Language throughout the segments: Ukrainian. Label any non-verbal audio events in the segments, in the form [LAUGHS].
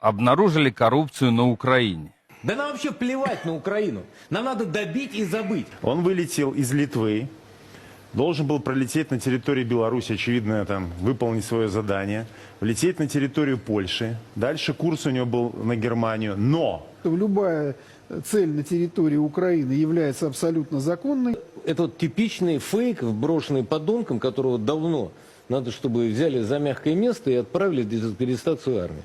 обнаружили коррупцию на Украине. Да нам вообще плевать на Украину. Нам надо добить и забыть. Он вылетел из Литвы, должен был пролететь на территории Беларуси, очевидно, там, выполнить свое задание, влететь на территорию Польши. Дальше курс у него был на Германию. Но любая цель на территории Украины является абсолютно законной. Это вот типичный фейк, брошенный подонком, которого давно надо, чтобы взяли за мягкое место и отправили в дезинтерестацию армии.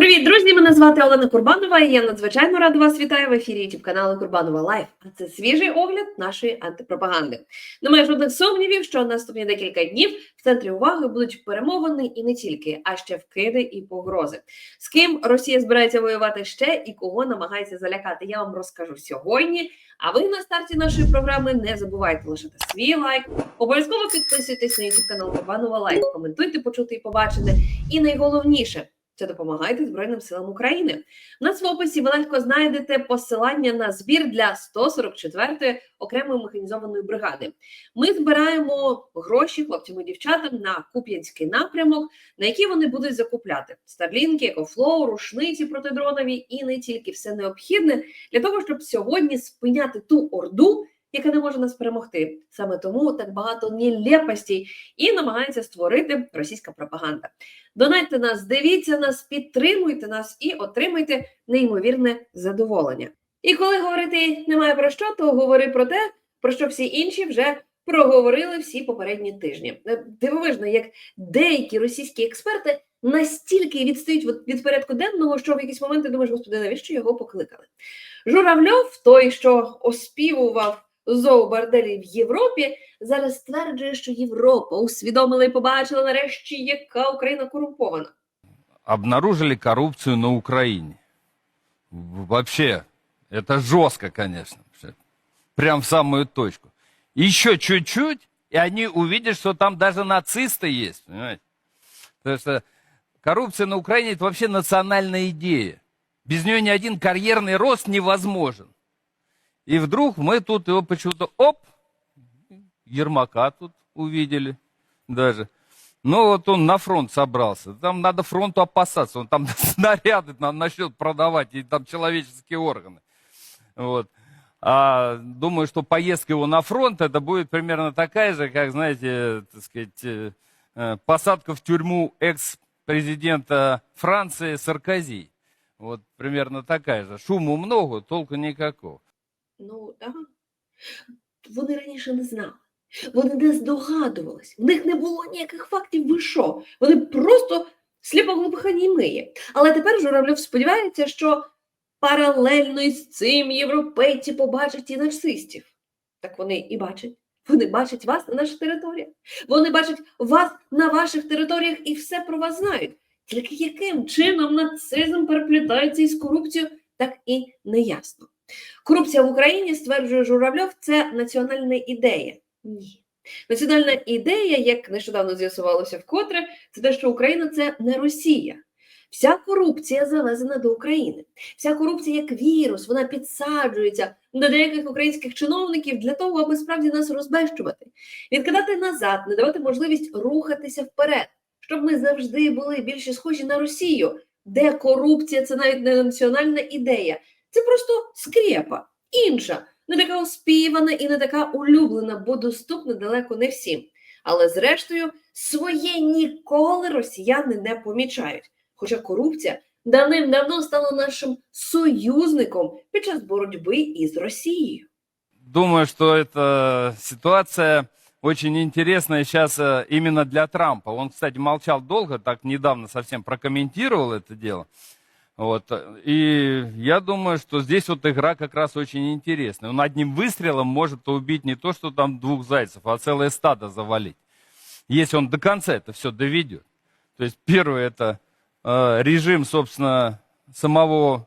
Привіт, друзі! Мене звати Олена Курбанова, і я надзвичайно рада вас вітаю в ефірі youtube каналу Курбанова Лайф. А це свіжий огляд нашої антипропаганди. Немає жодних сумнівів, що наступні декілька днів в центрі уваги будуть перемовини і не тільки, а ще вкиди і погрози. З ким Росія збирається воювати ще і кого намагається залякати. Я вам розкажу сьогодні. А ви на старті нашої програми не забувайте лишити свій лайк. Обов'язково підписуйтесь на youtube канал Курбанова Лайф, коментуйте, почути і побачити. І найголовніше це допомагайте Збройним силам України. Нас в описі ви легко знайдете посилання на збір для 144-ї окремої механізованої бригади. Ми збираємо гроші хлопцям і дівчатам на Куп'янський напрямок, на які вони будуть закупляти старлінки, екофлоу, рушниці протидронові і не тільки все необхідне для того, щоб сьогодні спиняти ту орду. Яка не може нас перемогти саме тому так багато нелепостей і намагається створити російська пропаганда. Донайте нас, дивіться нас, підтримуйте нас і отримайте неймовірне задоволення. І коли говорити немає про що, то говори про те, про що всі інші вже проговорили всі попередні тижні. Е, Дивовижно, як деякі російські експерти настільки відстають від- порядку денного, що в якісь моменти думаєш, господи, навіщо його покликали? Журавльов, той, що оспівував зооборделі в Європі, зараз стверджує, що Європа усвідомила і побачила нарешті, яка Україна корумпована. Обнаружили коррупцию на Украине. В- Вообще, это жестко, конечно. вообще. Прям в самую точку. Еще чуть-чуть, и они увидят, что там даже нацисты есть, понимаете? Потому что коррупция на Украине – это вообще национальная идея. Без нее ни один карьерный рост невозможен. И вдруг мы тут его почему-то, оп, Ермака тут увидели даже. Ну вот он на фронт собрался. Там надо фронту опасаться. Он там [LAUGHS] снаряды нам начнет продавать и там человеческие органы. Вот. А думаю, что поездка его на фронт, это будет примерно такая же, как, знаете, так сказать, э, э, посадка в тюрьму экс-президента Франции Саркози. Вот примерно такая же. Шуму много, толку никакого. Ну, так. Вони раніше не знали. Вони не здогадувались. В них не було ніяких фактів, ви що? Вони просто сліпоглухонімиє. Але тепер Журавльов сподівається, що паралельно із цим європейці побачать і нацистів. Так вони і бачать. Вони бачать вас на наших територіях. Вони бачать вас на ваших територіях і все про вас знають. Тільки яким чином нацизм переплітається із корупцією, так і не ясно. Корупція в Україні, стверджує Журавльов, це національна ідея. Ні. Національна ідея, як нещодавно з'ясувалося вкотре, це те, що Україна це не Росія. Вся корупція завезена до України. Вся корупція як вірус, вона підсаджується до деяких українських чиновників для того, аби справді нас розбещувати, відкидати назад, не давати можливість рухатися вперед, щоб ми завжди були більше схожі на Росію, де корупція це навіть не національна ідея, це просто скрепа, інша, не така оспівана і не така улюблена, бо доступна далеко не всім. Але зрештою, своє ніколи росіяни не помічають. Хоча корупція давним-давно стала нашим союзником під час боротьби із Росією. Думаю, что эта ситуация очень интересная сейчас э, именно для Трампа. Он, кстати, молчал долго, так недавно совсем прокомментировал это дело. Вот. И я думаю, что здесь вот игра как раз очень интересная. Он одним выстрелом может убить не то, что там двух зайцев, а целое стадо завалить. Если он до конца это все доведет. То есть первое это э, режим, собственно, самого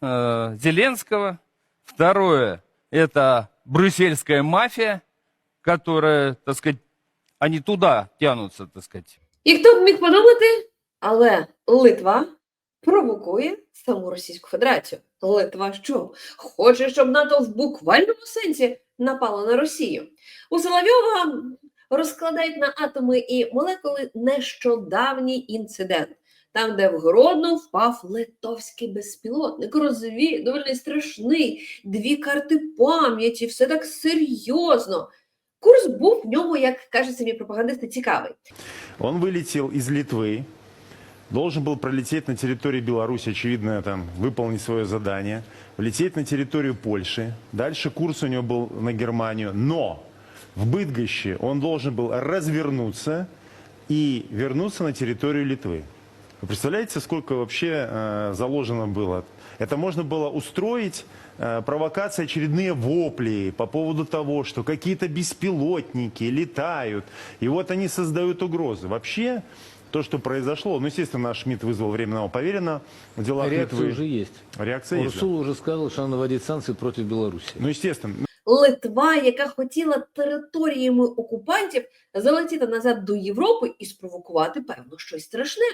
э, Зеленского. Второе это брюссельская мафия, которая, так сказать, они туда тянутся, так сказать. І хто б міг подумати, але Литва провокує саму Російську Федерацію. Литва що? Хоче, щоб НАТО в буквальному сенсі напала на Росію. У Соловйова розкладають на атоми і молекули нещодавній інцидент, там, де в Гродно впав литовський безпілотник, розвідувальний, страшний, дві карти пам'яті, все так серйозно. Курс був в ньому, як кажуть самі пропагандисти, цікавий. Он вылетел из Литвы, должен был пролететь на территории Беларуси, очевидно, там, выполнить свое задание, влететь на территорию Польши. Дальше курс у него был на Германию, но в Быдгоще он должен был развернуться и вернуться на территорию Литвы. Вы представляете, сколько вообще э, заложено было? Это можно было устроить э, провокации, очередные вопли по поводу того, что какие-то беспилотники летают, и вот они создают угрозы. Вообще, то, что произошло, ну, естественно, наш МИД вызвал временного поверенного в делах Реакция Литвы. уже есть. Реакция есть. да. Урсула уже сказала, что она вводит санкции против Беларуси. Ну, естественно. Литва, яка хотіла територіями окупантів залетіти назад до Європи і спровокувати певно щось страшне.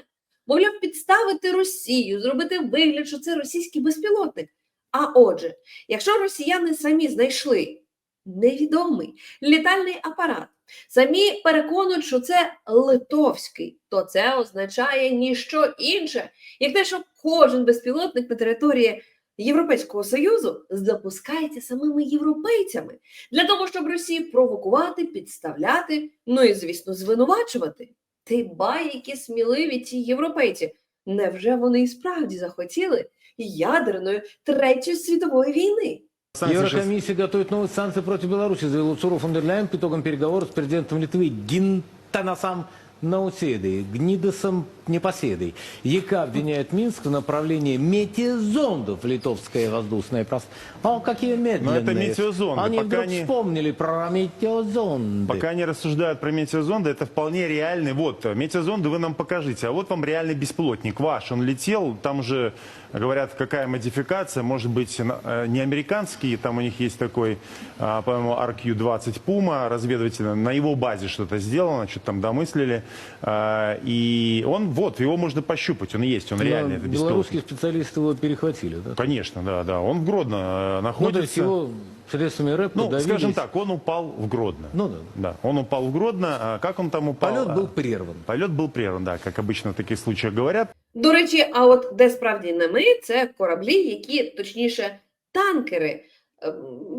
Мовляв, підставити Росію, зробити вигляд, що це російський безпілотник. А отже, якщо росіяни самі знайшли невідомий літальний апарат, самі переконують, що це литовський, то це означає ніщо інше, як те, що кожен безпілотник на території Європейського Союзу запускається самими європейцями для того, щоб Росію провокувати, підставляти, ну і, звісно, звинувачувати. Ти ба, які сміливі ці європейці. Невже вони і справді захотіли ядерної третьої світової війни? Еврокомиссия готовит новые санкции против Беларуси, заявил Уцуру фон дер Ляйен по итогам переговоров с президентом Литвы Гинтанасом Науседой, Гнидосом Непоседой. ЕК обвиняет Минск в направлении метеозондов литовское воздушное пространство. О, какие медленные. это метеозонды, Они пока вдруг не- вспомнили про метеозонды. Пока они рассуждают про метеозонды, это вполне реальный. Вот, метеозонды вы нам покажите, а вот вам реальный беспилотник ваш. Он летел, там уже говорят, какая модификация, может быть, э, не американский, там у них есть такой, а, по-моему, RQ-20 Puma разведывательный, на его базе что-то сделано, что-то там домыслили. А, И он, вот, его можно пощупать, он есть, он Но реальный, это белорусские беспилотник. специалисты его перехватили, да? Конечно, да, да, он в Гродно э, Ну, находится. то есть его средствами рэп Ну, подавились. скажем так, он упал в Гродно. Ну да. Да, он упал в Гродно. А как он там упал? Полет А, был прерван. Полет был прерван, да, как обычно в таких случаях говорят. До речі, а от де справді не ми, це кораблі, які, точніше, танкери ем,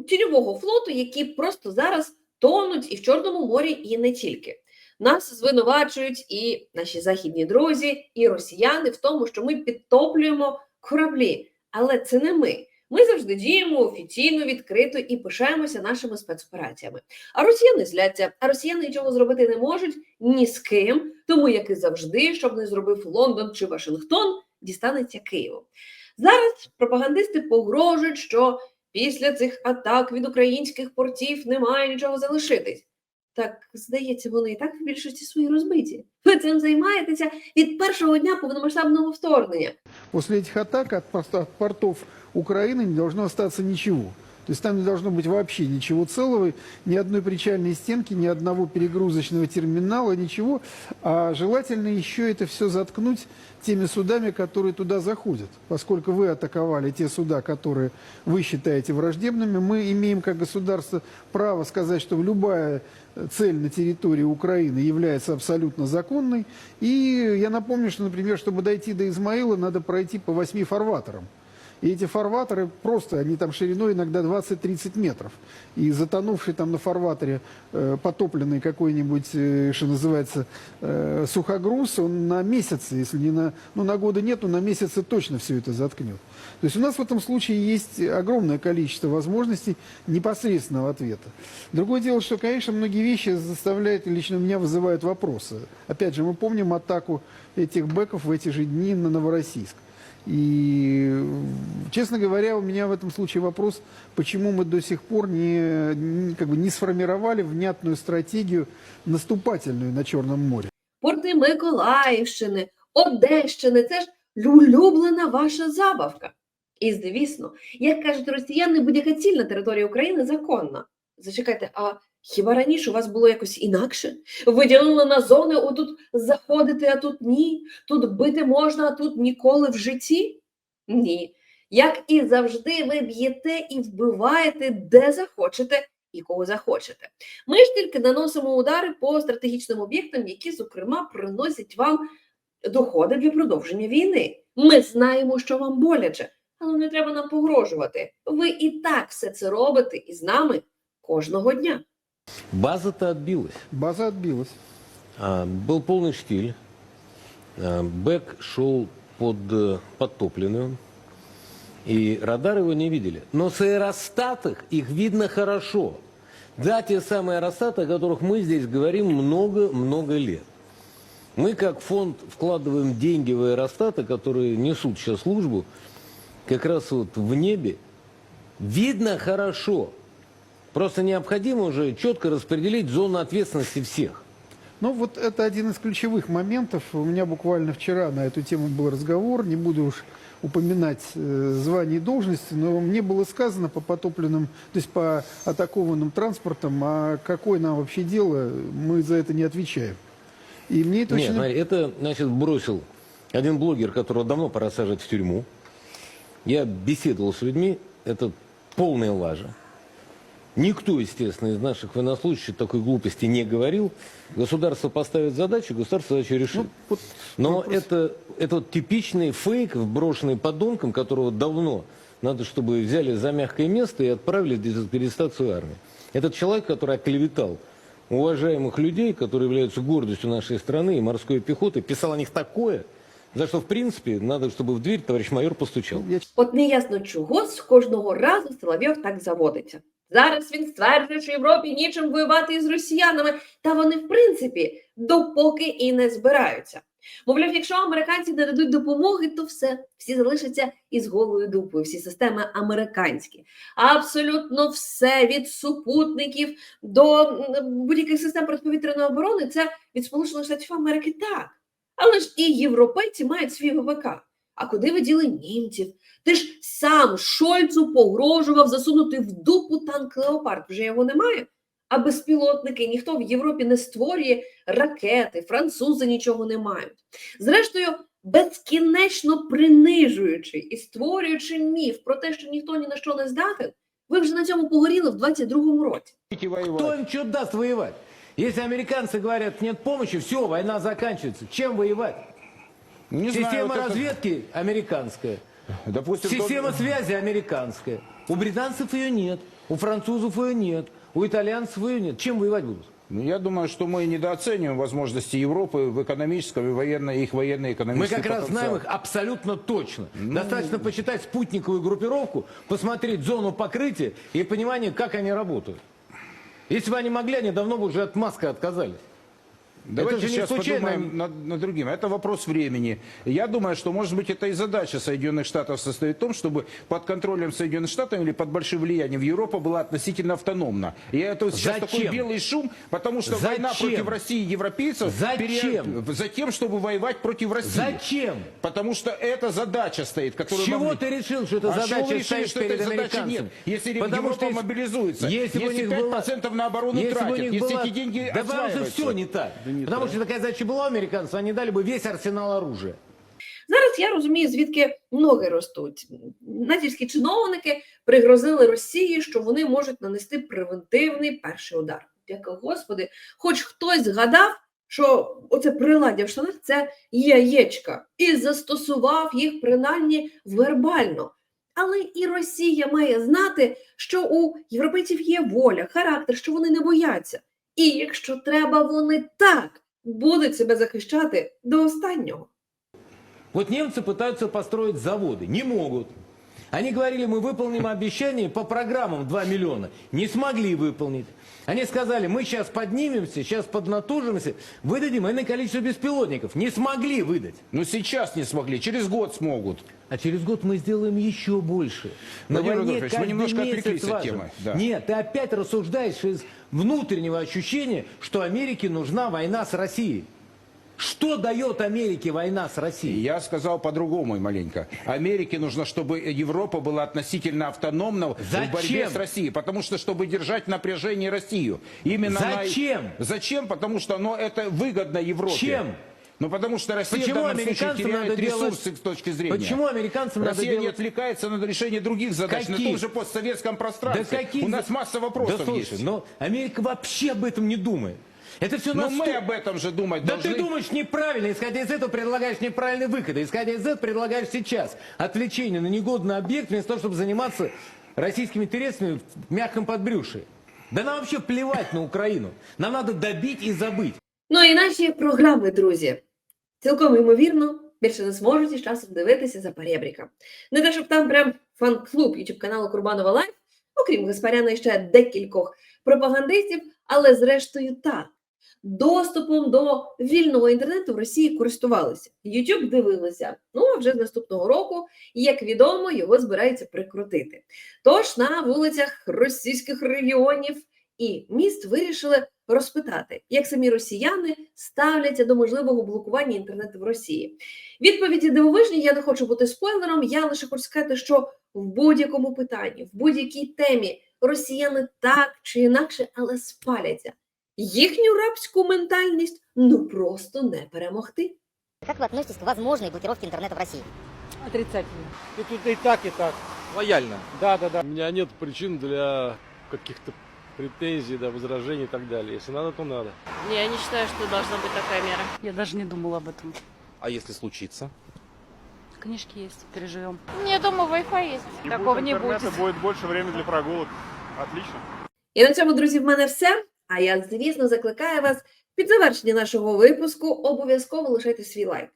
тіньового флоту, які просто зараз тонуть і в Чорному морі, і не тільки. Нас звинувачують і наші західні друзі, і росіяни в тому, що ми підтоплюємо кораблі. Але це не ми. Ми завжди діємо офіційно, відкрито і пишаємося нашими спецопераціями. А росіяни зляться, а росіяни нічого зробити не можуть ні з ким, тому як і завжди, щоб не зробив Лондон чи Вашингтон, дістанеться Києву. Зараз пропагандисти погрожують, що після цих атак від українських портів немає нічого залишитись. Так, здається, вони і так в більшості свої розбиті. [LAUGHS] Ви цим займаєтеся від першого дня повномасштабного вторгнення. Після цих атак від портів України не должно остаться ничего. То есть там не должно быть вообще ничего целого, ни одной причальной стенки, ни одного перегрузочного терминала, ничего. А желательно еще это все заткнуть теми судами, которые туда заходят. Поскольку вы атаковали те суда, которые вы считаете враждебными, мы имеем как государство право сказать, что любая цель на территории Украины является абсолютно законной. И я напомню, что, например, чтобы дойти до Измаила, надо пройти по восьми фарватерам. И эти фарватеры просто, они там шириной иногда 20-30 метров. И затонувший там на фарватере э, потопленный какой-нибудь, э, что называется, э, сухогруз, он на месяцы, если не на, ну на годы нет, но на месяцы точно все это заткнет. То есть у нас в этом случае есть огромное количество возможностей непосредственного ответа. Другое дело, что, конечно, многие вещи заставляют, лично меня вызывают вопросы. Опять же, мы помним атаку этих бэков в эти же дни на Новороссийск. И, честно говоря, у меня в этом случае вопрос, почему мы до сих пор не, не- как бы не сформировали внятную стратегию наступательную на Черном море. Порти Миколаївщини, Одещини це ж улюблена ваша забавка. І звісно, як кажуть росіяни, будь-яка ціль на території України законна. Зачекайте, а хіба раніше у вас було якось інакше? Виділили на зони, отут заходити, а тут ні, тут бити можна, а тут ніколи в житті? Ні. Як і завжди, ви б'єте і вбиваєте, де захочете, і кого захочете. Ми ж тільки наносимо удари по стратегічним об'єктам, які, зокрема, приносять вам доходи для продовження війни. Ми знаємо, що вам боляче, але не треба нам погрожувати. Ви і так все це робите із нами кожного дня. База-то отбилась. База отбилась. А, был полный штиль. А, Бэк шел под э, подтопленную. И радар его не видели. Но с аэростатах их видно хорошо. Да, те самые аэростаты, о которых мы здесь говорим много-много лет. Мы как фонд вкладываем деньги в аэростаты, которые несут сейчас службу, как раз вот в небе. Видно хорошо. Просто необходимо уже четко распределить зону ответственности всех. Ну, вот это один из ключевых моментов. У меня буквально вчера на эту тему был разговор. Не буду уж упоминать э, звание и должности, но мне было сказано по потопленным, то есть по атакованным транспортам, а какое нам вообще дело, мы за это не отвечаем. И мне это Нет, очень... это, значит, бросил один блогер, которого давно пора сажать в тюрьму. Я беседовал с людьми, это полная лажа. Никто, естественно, из наших военнослужащих такой глупости не говорил. Государство поставит задачу, государство задачу решит. Ну, вот Но вопрос. это, это вот типичный фейк, вброшенный подонком, которого давно надо, чтобы взяли за мягкое место и отправили в дезинтерестацию армии. Этот человек, который оклеветал уважаемых людей, которые являются гордостью нашей страны и морской пехоты, писал о них такое, за что, в принципе, надо, чтобы в дверь товарищ майор постучал. я От неясно чого з кожного разу Соловйов так заводиться. Зараз він стверджує, що Європі нічим воювати із росіянами, та вони, в принципі, допоки і не збираються. Мовляв, якщо американці не дадуть допомоги, то все, всі залишаться із голою дупою, всі системи американські. Абсолютно все від супутників до будь-яких систем протиповітряної оборони це від Сполучених Штатів Америки так. Але ж і європейці мають свій ВПК. А куди ви діли німців? Ти ж сам Шольцу погрожував засунути в дупу танк Леопард. Вже його немає. А безпілотники ніхто в Європі не створює ракети, французи нічого не мають. Зрештою, безкінечно принижуючи і створюючи міф про те, що ніхто ні на що не здатен, ви вже на цьому погоріли в 22-му році. Кто им что даст воевать? Если американцы говорят, нет помощи, все, война заканчивается. Чем воевать? Не знаю, Система вот это- разведки американская. Допустим, Система тот- связи американская. У британцев ее нет, у французов ее нет, у итальянцев ее нет. Чем воевать будут? Ну, Я думаю, что мы недооцениваем возможности Европы в экономическом и военно, их Мы военно-экономический как раз знаем их абсолютно точно. Достаточно почитать спутниковую группировку, посмотреть зону покрытия и понимание, как они работают. Если бы они могли, они давно бы уже от маска отказались. Давайте Это же не сейчас случайно. подумаем над, над другим. Это вопрос времени. Я думаю, что, может быть, это и задача Соединенных Штатов состоит в том, чтобы под контролем Соединенных Штатов или под большим влиянием Европа была относительно автономна. И это сейчас Зачем? такой белый шум, потому что Зачем? война против России и европейцев... Зачем? За тем, чтобы воевать против России. Зачем? Потому что это задача стоит, С которую... чего могли- ты решил, что это а с задача решили, стоит что перед американцами? нет? Если Потому Европа что если- мобилизуется, если них 5% была- на оборону если тратят, если была- эти деньги Да же все не так. Потому что такая задача была у американцев, они дали бы весь арсенал оружия. Зараз я розумію, звідки ноги ростуть. Натівські чиновники пригрозили Росії, що вони можуть нанести превентивний перший удар. Дяка Господи, хоч хтось згадав, що оце приладдя в штанах це яєчка, і застосував їх принаймні вербально. Але і Росія має знати, що у європейців є воля, характер, що вони не бояться. І якщо треба, вони так будуть себе захищати до останнього. Вот немцы пытаются построить заводы, не могут. Они говорили, мы выполним обещание по программам 2 миллиона. Не смогли выполнить. Они сказали, мы сейчас поднимемся, сейчас поднатужимся, выдадим иное количество беспилотников. Не смогли выдать. Ну сейчас не смогли, через год смогут. А через год мы сделаем еще больше. На Владимир войне Рудольфович, вы каждый немножко месяц отвлеклись от важен. темы, да. Нет, ты опять рассуждаешь из внутреннего ощущения, что Америке нужна война с Россией. Что дает Америке война с Россией? Я сказал по-другому маленько. Америке нужно, чтобы Европа была относительно автономна в борьбе Зачем? с Россией. Потому что, чтобы держать в напряжении Россию. Именно она и- Зачем? Зачем? Потому что ну, это выгодно Европе. Чем? Ну, потому что Россия Почему в данном случае американцам теряет надо делать- ресурсы с точки зрения. Почему американцам надо Россия не делать... отвлекается на решение других задач на Каких? том же постсоветском пространстве. Да каких У нас за- масса вопросов Да слушай, есть. но Америка вообще об этом не думает. Это все Но на мы сто- об этом же думать Да должны. ты думаешь неправильно, исходя из этого предлагаешь неправильный выход. А Исходя из этого предлагаешь сейчас отвлечение на негодный объект, вместо того, чтобы заниматься российскими интересами в мягком подбрюшии. Да нам вообще плевать на Украину. Нам надо добить и забыть. Ну і наші програми, друзі, Цілком ймовірно, більше не зможуть із часом дивитися за перебріка. Не те, щоб там прям фан-клуб YouTube каналу Курбанова Лайф, окрім Гаспаряна ще декількох пропагандистів, але зрештою так. Доступом до вільного інтернету в Росії користувалися. YouTube дивилися. Ну а вже з наступного року, як відомо, його збираються прикрутити. Тож на вулицях російських регіонів і міст вирішили розпитати, як самі росіяни ставляться до можливого блокування інтернету в Росії. Відповіді дивовижні. Я не хочу бути спойлером. Я лише хочу сказати, що в будь-якому питанні, в будь-якій темі росіяни так чи інакше, але спаляться. Їхню рабську ментальність ну просто не перемогти. Как вы относитесь к возможной блокировке интернета в России? Отрицательно. И тут и так, и так. Лояльно. Да, да, да. У меня нет причин для каких-то претензий, да, возражений и так далее. Если надо, то надо. Я не считаю, что должна быть такая мера. Я даже не думала об этом. А если случится? Книжки есть, переживем. Не, дома Wi-Fi есть. Такого не будет. будет больше времени для прогулок. Отлично. І на цьому, друзі, в мене все. А я, звісно, закликаю вас під завершення нашого випуску обов'язково лишайте свій лайк.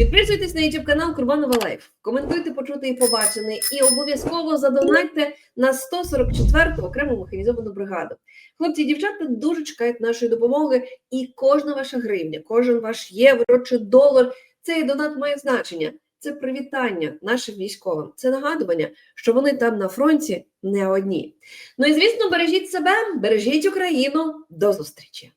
Підписуйтесь на YouTube канал Курбанова Лайф, коментуйте почути і побачене, і обов'язково задонатьте на 144-ту окрему механізовану бригаду. Хлопці і дівчата дуже чекають нашої допомоги, і кожна ваша гривня, кожен ваш євро чи долар цей донат має значення. Це привітання нашим військовим, це нагадування, що вони там на фронті не одні. Ну і звісно, бережіть себе, бережіть Україну. До зустрічі!